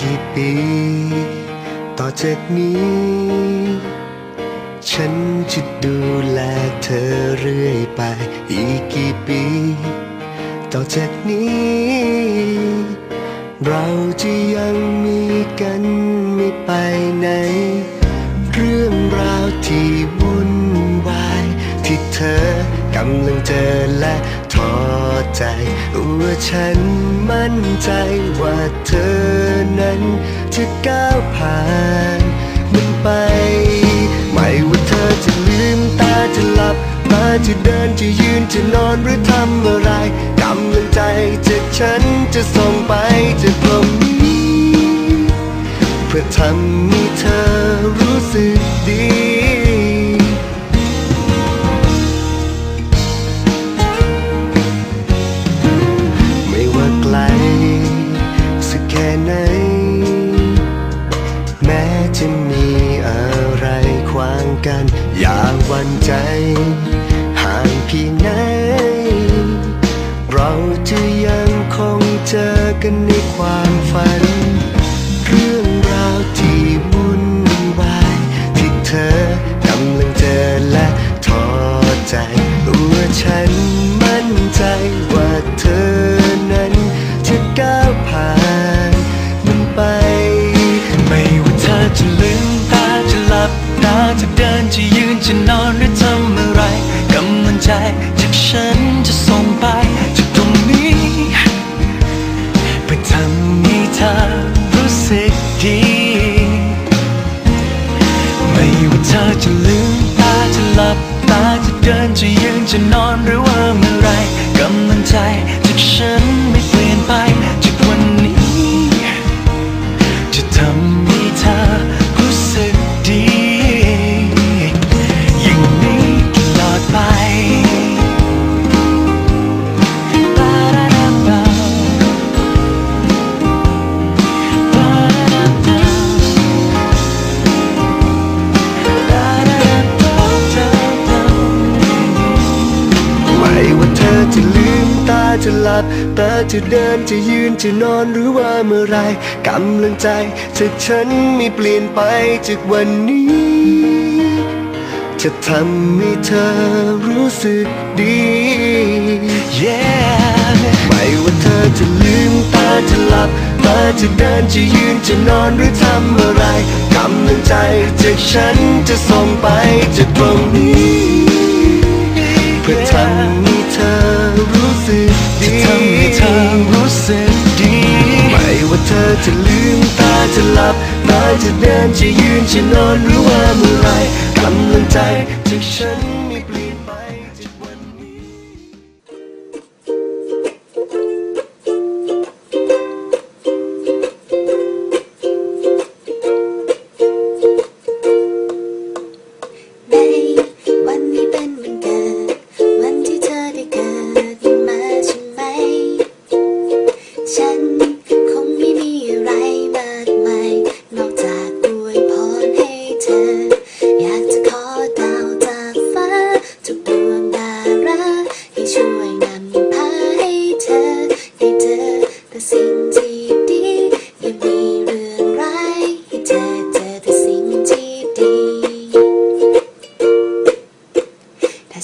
กี่ปี ต่อจากนี้ ฉันจะดูแลเธอเรื่อยไป อีกกี่ปี ต่อจากนี้ เราจะยังมีกันไม่ไปไหน เรื่องราวที่วุ่นวาย ที่เธอกำลังเจอและท้อใจ ว่าฉันมั่นใจว่าเธอนั้นจะก้าวผ่านมันไป ไม่ว่าเธอจะลืมตาจะหลับตาจะเดินจะยืนจะนอนหรือทำอะไร จะมีอะไรขวางกัน อย่าหวั่นใจ ห่างเพียงไหน เราจะยังคงเจอกันในความฝัน เรื่องราวที่วุ่นวายที่เธอกำลังเจอและท้อใจว่าฉันมั่นใจว่า หลับตาจะเดินจะยืนจะนอนหรือทำอะไรกำลังใจจากฉันจะส่งไปจากตรงนี้เพื่อทำให้เธอรู้สึกดี ไม่ว่าเธอจะลืมตาจะหลับตาจะเดินจะยืนจะนอนหรือ จะหลับตาจะเดินจะยืนจะนอนหรือว่าเมื่อไรกำลังใจจากฉันไม่เปลี่ยนไปจากวันนี้ จะทำให้เธอรู้สึกดี Yeah ไม่ว่าเธอจะลืมตาจะหลับตาจะเดินจะยืนจะนอนหรือทำอะไรกำลังใจจากฉันจะส่งไปจากตรงนี้ เพื่อทำให้เธอ ดีทำให้เธอรู้สึกดี ไม่ว่าเธอจะลืมตาจะหลับตาจะเดินจะยืนจะนอนหรือว่าเมื่อไรกำลังใจจากฉันไม่เปลี่ยน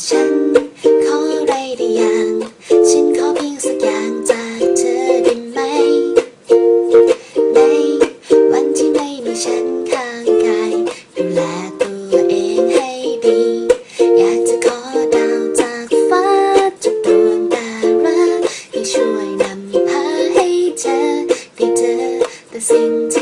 ฉัน ขออะไรได้ย่งฉันขอเพียงสักอย่างจากเธอได้ไหม ในวันที่ไม่มีฉันข้างกายดูแลตัวเองให้ดี อยากจะขอดาวจากฟ้าจากดวงดาให้ช่วยนำพาให้เธอได้เจอแต่สิ่งที่